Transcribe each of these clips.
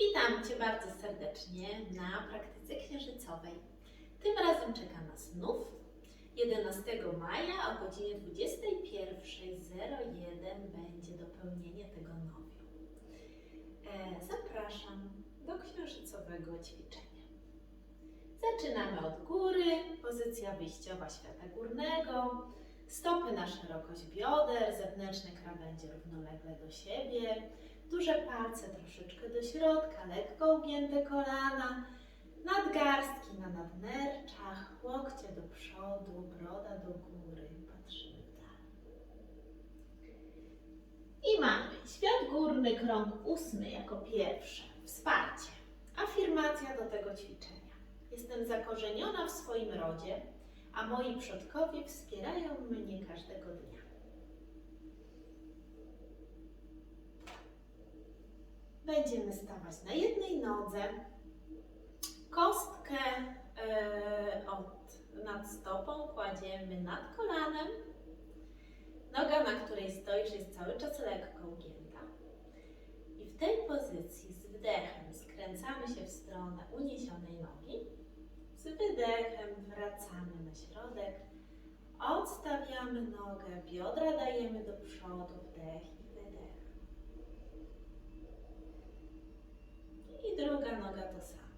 Witam Cię bardzo serdecznie na praktyce księżycowej. Tym razem czeka nas znów 11 maja o godzinie 21.01 będzie dopełnienie tego nowiu. E, zapraszam do księżycowego ćwiczenia. Zaczynamy od góry, pozycja wyjściowa świata górnego, stopy na szerokość bioder, zewnętrzne krawędzie równolegle do siebie, duże palce troszeczkę do środka, lekko ugięte kolana, nadgarstki na nadnerczach, łokcie do przodu, broda do góry, patrzymy w dal. I mamy świat górny, krąg ósmy jako pierwsze, wsparcie, afirmacja do tego ćwiczenia. Jestem zakorzeniona w swoim rodzie, a moi przodkowie wspierają mnie każdego dnia. Będziemy stawać na jednej nodze. Kostkę e, od, nad stopą kładziemy nad kolanem. Noga, na której stoisz, jest cały czas lekko ugięta. I w tej pozycji z wdechem skręcamy się w stronę uniesionej nogi. Z wydechem wracamy na środek. Odstawiamy nogę, biodra dajemy do przodu, wdech i wydech. I druga noga to samo.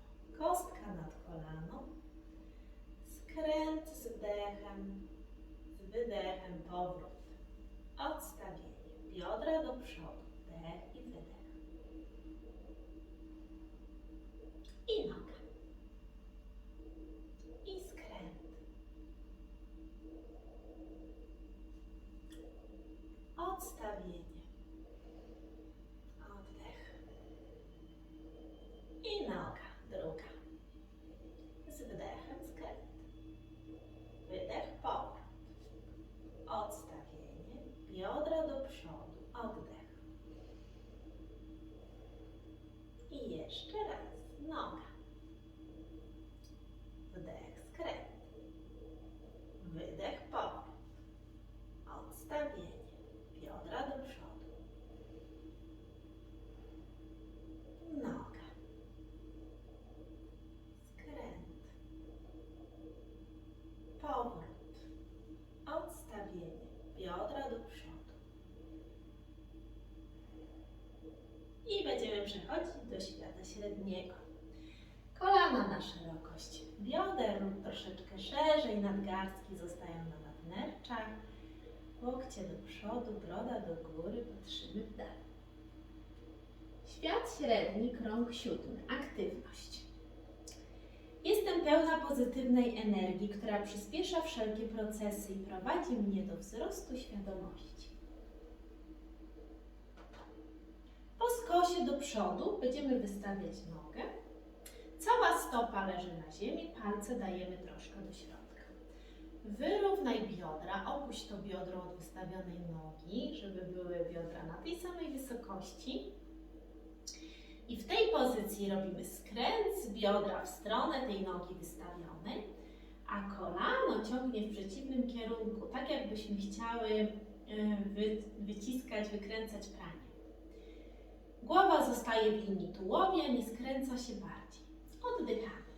Kostka nad kolano. Skręt z wdechem, z wydechem, powrót. Odstawienie. Biodra do przodu. Wdech i wydech. I noga. I skręt. Odstawienie. Oddech. I noga, druga. Z wdechem skręt. Wydech, powrót. Odstawienie. Biodra do przodu. Oddech. I jeszcze raz. Noga. Wdech, skręt. Wydech, powrót. Odstawienie. Biodra do przodu. Noga. Skręt. Powrót. Odstawienie. Biodra do przodu. I będziemy przechodzić do świata średniego. Kolana na szerokość bioder lub troszeczkę szerzej, nadgarstki zostają na nadnerczach, łokcie do przodu, broda do góry, patrzymy w dal. Świat średni, krąg siódmy, aktywność. Jestem pełna pozytywnej energii, która przyspiesza wszelkie procesy i prowadzi mnie do wzrostu świadomości. Po skosie do przodu będziemy wystawiać nogę. Cała stopa leży na ziemi, palce dajemy troszkę do środka. Wyrównaj biodra, opuść to biodro od wystawionej nogi, żeby były biodra na tej samej wysokości. I w tej pozycji robimy skręt z biodra w stronę tej nogi wystawionej, a kolano ciągnie w przeciwnym kierunku, tak jakbyśmy chciały wy, wyciskać, wykręcać pranie. Głowa zostaje w linii tułowia, nie skręca się bardziej. Oddychamy.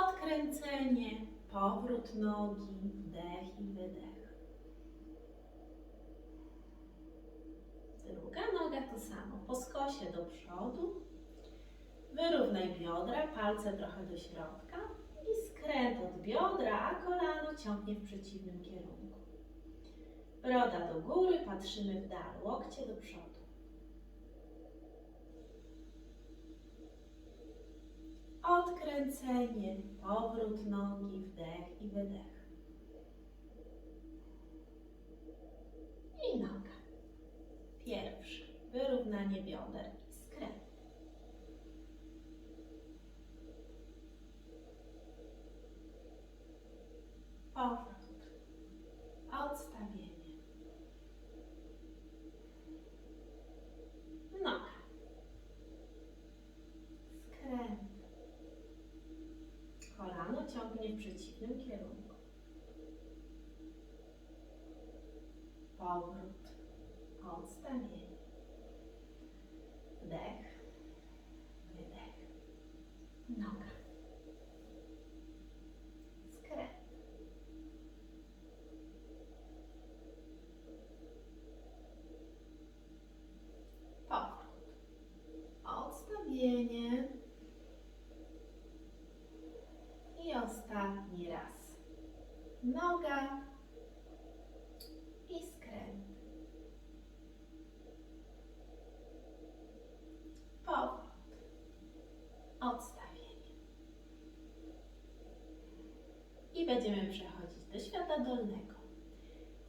Odkręcenie, powrót nogi, wdech i wydech. Druga noga to samo. Po skosie do przodu. Wyrównaj biodra, palce trochę do środka i skręt od biodra, a kolano ciągnie w przeciwnym kierunku. Broda do góry, patrzymy w dal, łokcie do przodu. Odkręcenie, powrót nogi, wdech i wydech. I noga. Pierwszy, wyrównanie bioder i skręt. Powrót. Odstawienie. Noga. Skręt. Kolano ciągnie w przeciwnym kierunku. Powrót. Odstawienie. będziemy przechodzić do świata dolnego.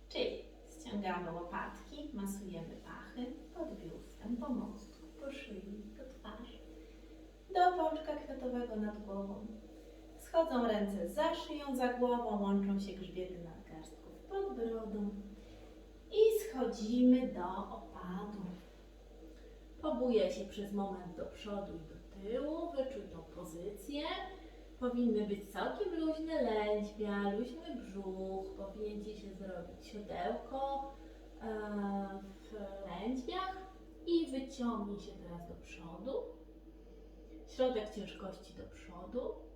Czyli ściągamy łopatki, masujemy pachy pod biustem, po mostku, po szyi, po twarzy, do pączka kwiatowego nad głową. Schodzą ręce za szyją, za głową, łączą się grzbiety nadgarstków pod brodą i schodzimy do opadu. Pobuję się przez moment do przodu i do tyłu, wyczuj tą pozycję. Powinny być całkiem luźne lędźwia, luźny brzuch, powinien Ci się zrobić siodełko e, w lędźwiach i wyciągnij się teraz do przodu. Środek ciężkości do przodu,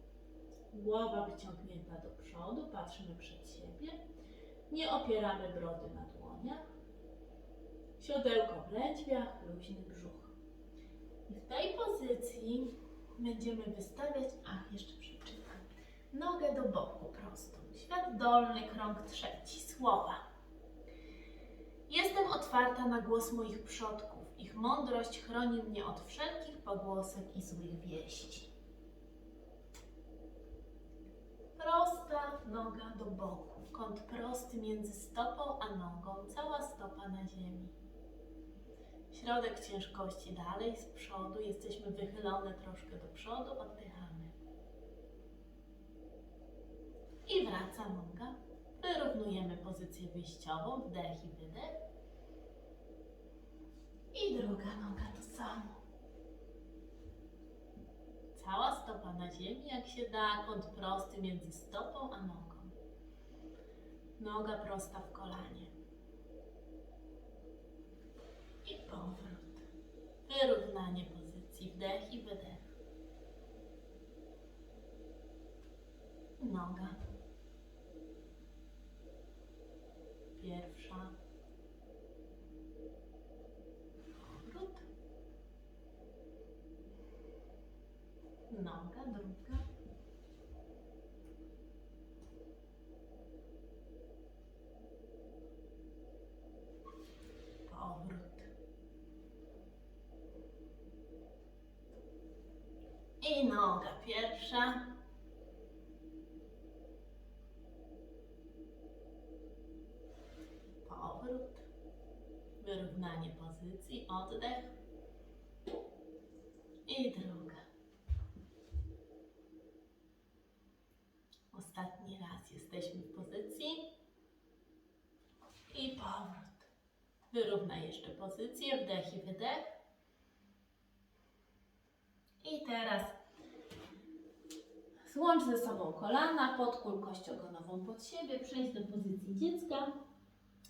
głowa wyciągnięta do przodu, patrzymy przed siebie. Nie opieramy brody na dłoniach. Siodełko w lędźwiach, luźny brzuch. I w tej pozycji będziemy wystawiać, ach, jeszcze przeczytam, nogę do boku prostą. Świat dolny, krąg trzeci, słowa. Jestem otwarta na głos moich przodków. Ich mądrość chroni mnie od wszelkich pogłosek i złych wieści. Prosta noga do boku. Kąt prosty między stopą a nogą. Cała stopa na ziemi. Środek ciężkości dalej z przodu. Jesteśmy wychylone troszkę do przodu. Oddychamy. I wraca noga. Wyrównujemy pozycję wyjściową. Wdech i wydech. I druga noga to samo. Cała stopa na ziemi, jak się da, kąt prosty między stopą a nogą. Noga prosta w kolanie. I powrót. Wyrównanie pozycji, wdech i wydech. Noga. Pierwsza. Powrót. Noga druga. Powrót. I noga pierwsza. Powrót. Wyrównanie pozycji, oddech. I druga. Ostatni raz jesteśmy w pozycji. I powrót. Wyrównaj jeszcze pozycję, wdech i wydech. I teraz złącz ze sobą kolana, podkól kość ogonową pod siebie, przejdź do pozycji dziecka.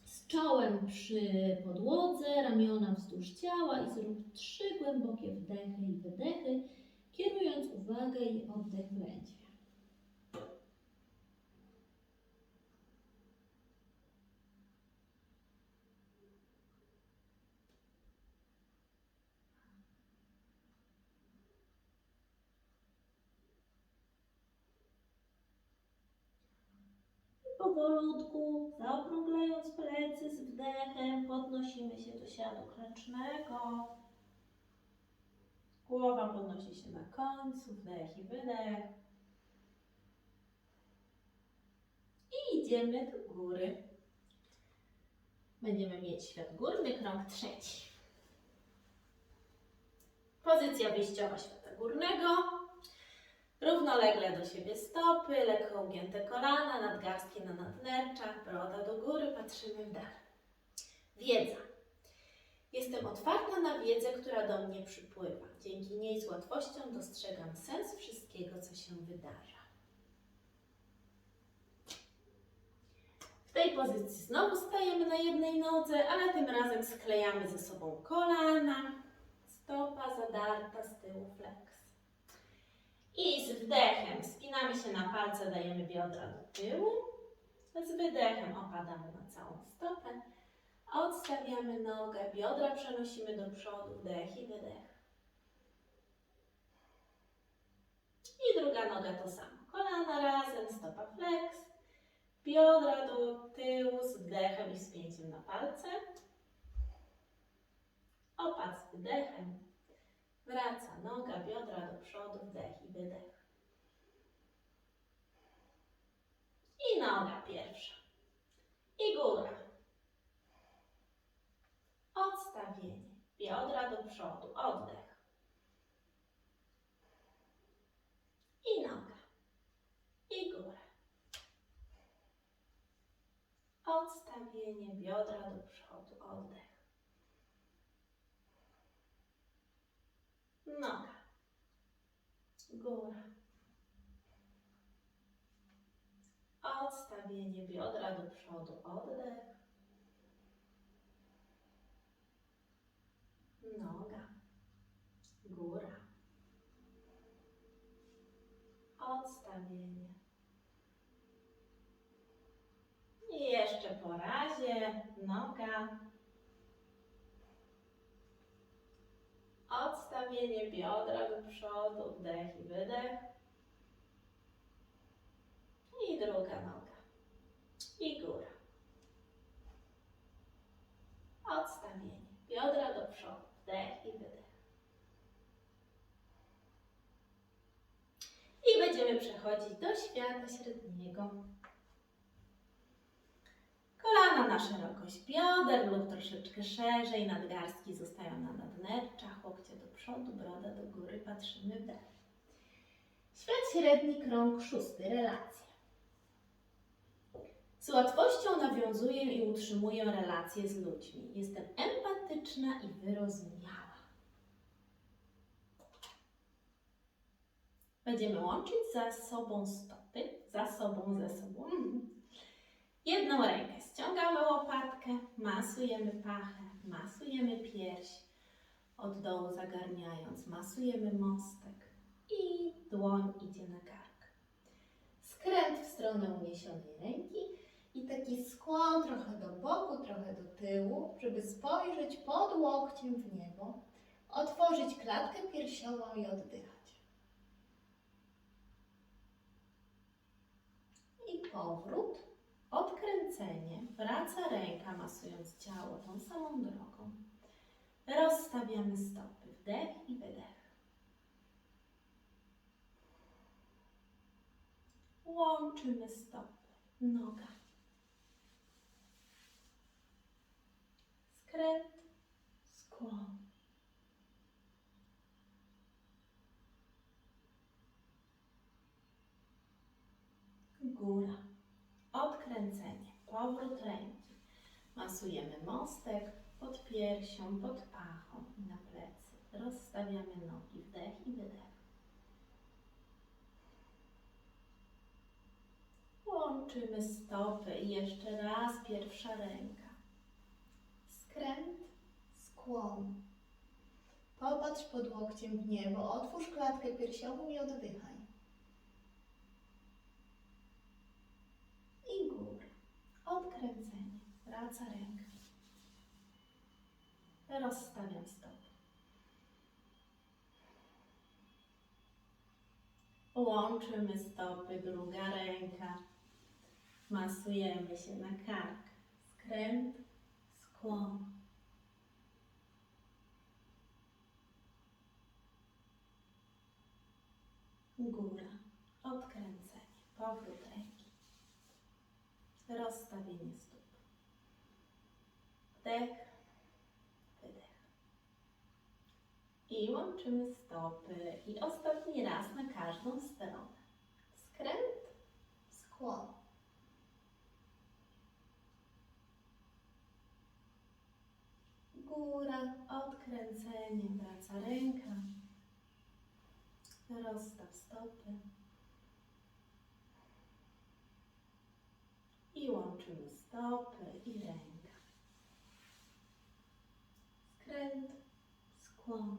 Z czołem przy podłodze, ramiona wzdłuż ciała i zrób trzy głębokie wdechy i wydechy, kierując uwagę i oddech w lędźwie. Powolutku, zaokrąglając plecy z wdechem, podnosimy się do siadu klęcznego. Głowa podnosi się na końcu, wdech i wydech. I idziemy do góry. Będziemy mieć świat górny, krąg trzeci. Pozycja wyjściowa świata górnego. Równolegle do siebie stopy, lekko ugięte kolana, nadgarstki na nadnerczach, broda do góry, patrzymy w dal. Wiedza. Jestem otwarta na wiedzę, która do mnie przypływa. Dzięki niej z łatwością dostrzegam sens wszystkiego, co się wydarza. W tej pozycji znowu stajemy na jednej nodze, ale tym razem sklejamy ze sobą kolana, stopa zadarta z tyłu flex. I z wdechem spinamy się na palce, dajemy biodra do tyłu. Z wydechem opadamy na całą stopę. Odstawiamy nogę, biodra przenosimy do przodu, wdech i wydech. I druga noga to samo. Kolana razem, stopa flex. Biodra do tyłu z wdechem i spięciem na palce. Opad z wydechem. Wraca noga, biodra do przodu, wdech i wydech. noga pierwsza. I góra. Odstawienie. Biodra do przodu. Oddech. I noga. I góra. Odstawienie biodra do przodu. Oddech. Noga. Góra. Odstawienie biodra do przodu. Oddech. Noga. Góra. Odstawienie. I jeszcze po razie. Noga. Odstawienie biodra do przodu. Wdech i wydech. I druga noga. I góra. Odstawienie. Biodra do przodu. Wdech i wydech. I będziemy przechodzić do świata średniego. Kolana na szerokość bioder lub troszeczkę szerzej, nadgarstki zostają na nadnerczach, łokcie do przodu, broda do góry, patrzymy w dal. Świat średni, krąg szósty, relacje. Z łatwością nawiązuję i utrzymuję relacje z ludźmi. Jestem empatyczna i wyrozumiała. Będziemy łączyć za sobą stopy, za sobą, ze sobą. Jedną rękę ściągamy łopatkę, masujemy pachę, masujemy pierś, od dołu zagarniając, masujemy mostek i dłoń idzie na kark. Skręt w stronę uniesionej ręki i taki skłon trochę do boku, trochę do tyłu, żeby spojrzeć pod łokciem w niebo, otworzyć klatkę piersiową i oddychać. I powrót, odkręcenie, wraca ręka masując ciało tą samą drogą. Rozstawiamy stopy, wdech i wydech. Łączymy stopy, noga. Skręt, skłon. Góra. Odkręcenie, powrót ręki. Masujemy mostek pod piersią, pod pachą i na plecy. Rozstawiamy nogi, wdech i wydech. Łączymy stopy i jeszcze raz pierwsza ręka. Skręt, skłon. Popatrz pod łokciem w niebo, otwórz klatkę piersiową i oddychaj. I góra. Odkręcenie. Wraca ręka. Rozstawiam stopy. Łączymy stopy, druga ręka. Masujemy się na kark. Skręt, skłon. Góra. Odkręcenie. Powrót. Rozstawienie stóp. Wdech, wydech. I łączymy stopy. I ostatni raz na każdą stronę. Skręt, skłon. Góra, odkręcenie, wraca ręka. Rozstaw stopy. I łączymy stopy i ręka. Skręt, skłon.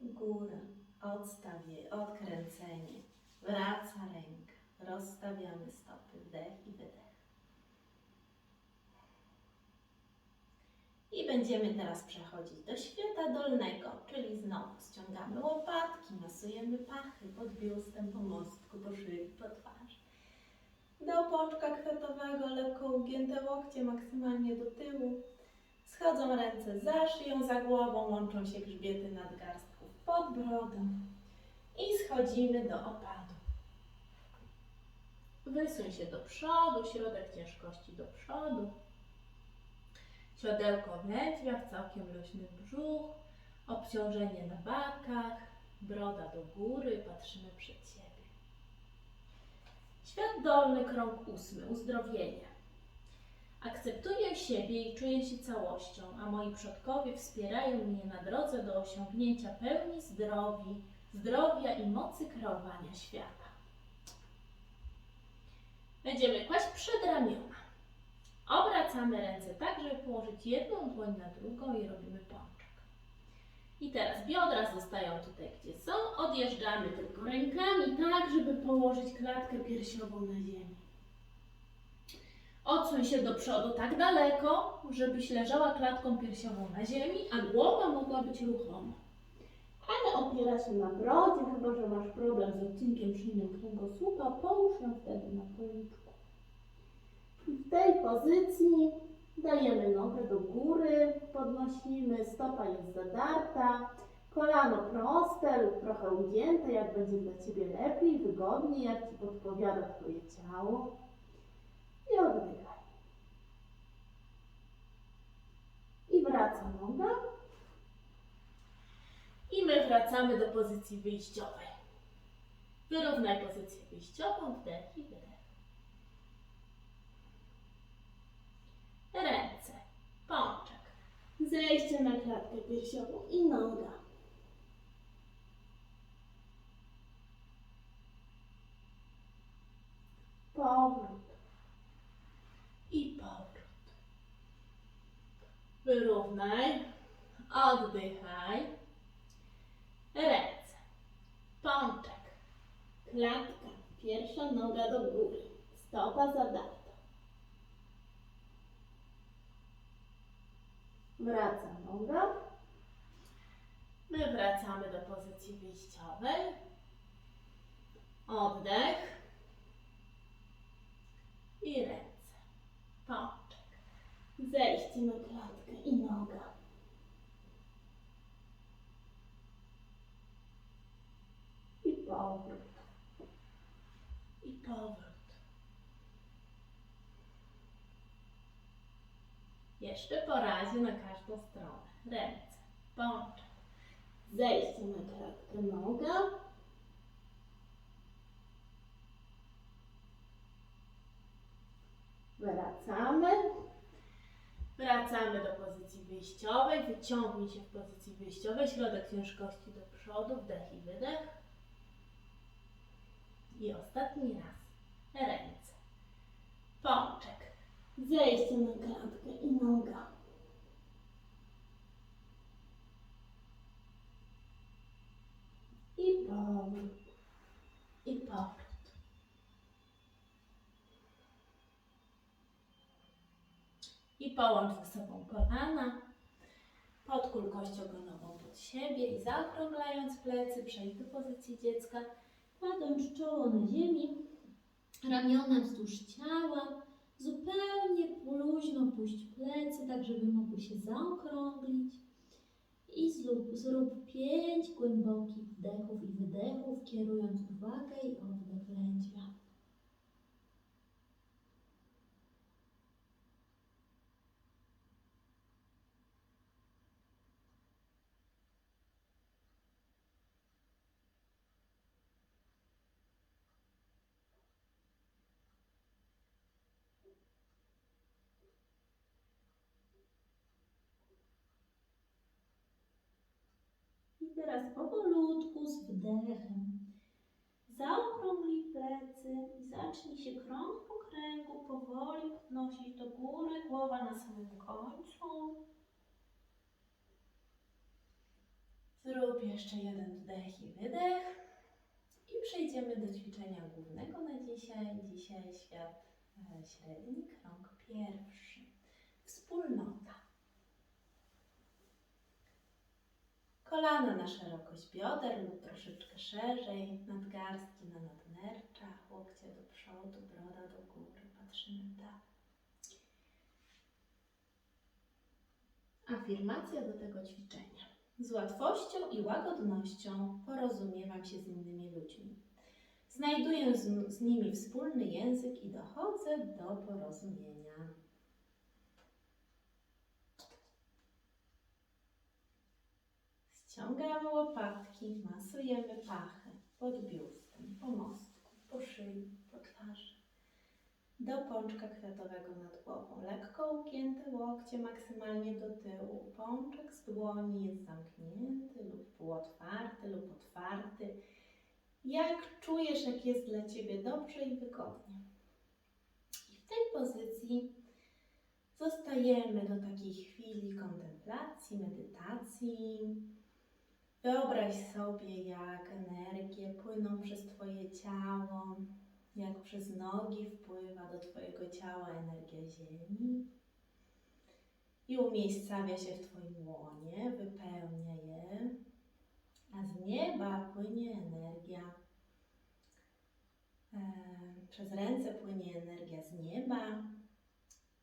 Góra, odstawie, odkręcenie, wraca ręka. Rozstawiamy stopy, wdech i wydech. I będziemy teraz przechodzić do świata dolnego, czyli znowu ściągamy łopatki, masujemy pachy pod biustem, po mostku, po szyi, po twarzy. Do pączka kwiatowego, lekko ugięte łokcie maksymalnie do tyłu. Schodzą ręce za szyją, za głową, łączą się grzbiety nadgarstków pod brodą. I schodzimy do opadu. Wysuń się do przodu, środek ciężkości do przodu. Siodełko wnętrza, całkiem luźny brzuch, obciążenie na barkach, broda do góry, patrzymy przed siebie. Świat dolny, krąg ósmy, uzdrowienie. Akceptuję siebie i czuję się całością, a moi przodkowie wspierają mnie na drodze do osiągnięcia pełni zdrowi, zdrowia i mocy kreowania świata. Będziemy kłaść przed ramiona. Obracamy ręce tak, żeby położyć jedną dłoń na drugą i robimy pączek. I teraz biodra zostają tutaj, gdzie są. Odjeżdżamy tylko rękami tak, żeby położyć klatkę piersiową na ziemi. Odsuń się do przodu tak daleko, żebyś leżała klatką piersiową na ziemi, a głowa mogła być ruchoma. Ale opiera się na brodzie, chyba że masz problem z odcinkiem szyjnym kręgosłupa, połóż ją wtedy na policzku. W tej pozycji dajemy nogę do góry, podnosimy, stopa jest zadarta, kolano proste lub trochę ugięte, jak będzie dla Ciebie lepiej, wygodniej, jak Ci podpowiada Twoje ciało. I oddychaj. I wraca noga. I my wracamy do pozycji wyjściowej. Wyrównaj pozycję wyjściową, wdech i wydech. Ręce, pączek, zejście na klatkę piersiową i noga. Powrót i powrót. Wyrównaj, oddychaj. Ręce, pączek, klatka, pierwsza noga do góry, stopa zadarta. Wraca noga. My wracamy do pozycji wyjściowej. Oddech. I ręce. Pączek. Zejście na klatkę i noga. I powrót. I powrót. Jeszcze po razie na stronę. Ręce, pączek. Zejście na klatkę, noga. Wracamy. Wracamy do pozycji wyjściowej. Wyciągnij się w pozycji wyjściowej. Środek ciężkości do przodu. Wdech i wydech. I ostatni raz. Ręce. Pączek. Zejście na klatkę i noga. I powrót. I powrót. I połącz ze sobą kolana. Podkól kość ogonową pod siebie i zaokrąglając plecy, przejdź do pozycji dziecka, kładąc czoło na ziemi, ramiona wzdłuż ciała, zupełnie luźno puść plecy, tak żeby mogły się zaokrąglić. I zrób, zrób pięć głębokich wdechów i wydechów, kierując uwagę i oddech lędźwia. I teraz powolutku z wdechem zaokrąglij plecy i zacznij się krąg po kręgu powoli podnosić do góry, głowa na samym końcu. Zrób jeszcze jeden wdech i wydech. I przejdziemy do ćwiczenia głównego na dzisiaj. Dzisiaj świat e, średni, krąg pierwszy. Wspólnota. Kolana na szerokość bioder lub troszeczkę szerzej, nadgarstki na nadnerczach, łokcie do przodu, broda do góry, patrzymy w dal. Afirmacja do tego ćwiczenia. Z łatwością i łagodnością porozumiewam się z innymi ludźmi. Znajduję z, z nimi wspólny język i dochodzę do porozumienia. Ściągamy łopatki, masujemy pachę pod biustem, po mostku, po szyi, po twarzy. Do pączka kwiatowego nad głową. Lekko ugięte łokcie maksymalnie do tyłu. Pączek z dłoni jest zamknięty lub półotwarty lub otwarty. Jak czujesz, jak jest dla Ciebie dobrze i wygodnie. I w tej pozycji zostajemy do takiej chwili kontemplacji, medytacji. Wyobraź sobie, jak energie płyną przez Twoje ciało, jak przez nogi wpływa do Twojego ciała energia Ziemi i umiejscawia się w Twoim łonie, wypełnia je, a z nieba płynie energia. E, przez ręce płynie energia z nieba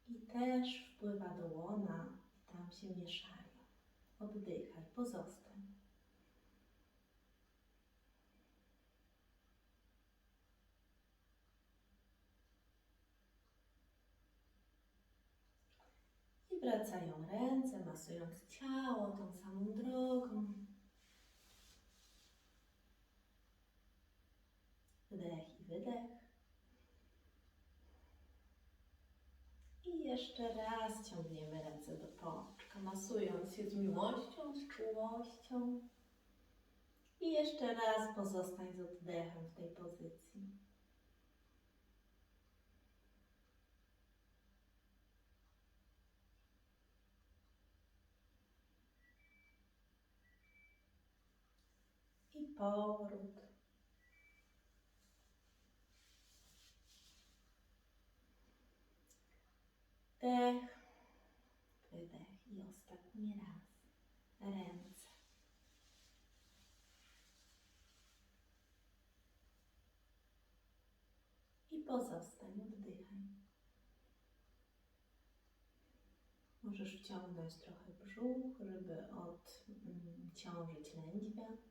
i też wpływa do łona i tam się mieszają. Oddychaj, pozostań. I wracają ręce, masując ciało tą samą drogą. Wdech i wydech. I jeszcze raz ciągniemy ręce do pączka, masując je z miłością, z czułością. I jeszcze raz pozostań z oddechem w tej pozycji. I powrót. Wdech, wydech i ostatni raz. Ręce. I pozostań, oddychaj. Możesz wciągnąć trochę brzuch, żeby odciążyć lędźwia.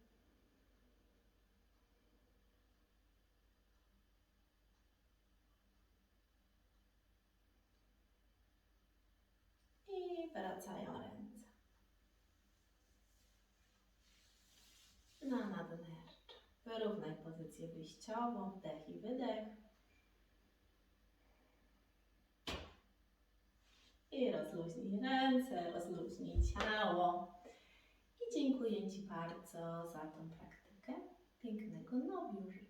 I wracają ręce. Na nadnercz. Wyrównaj pozycję wyjściową, wdech i wydech. I rozluźnij ręce, rozluźnij ciało. I dziękuję Ci bardzo za tą praktykę. Pięknego nowiu.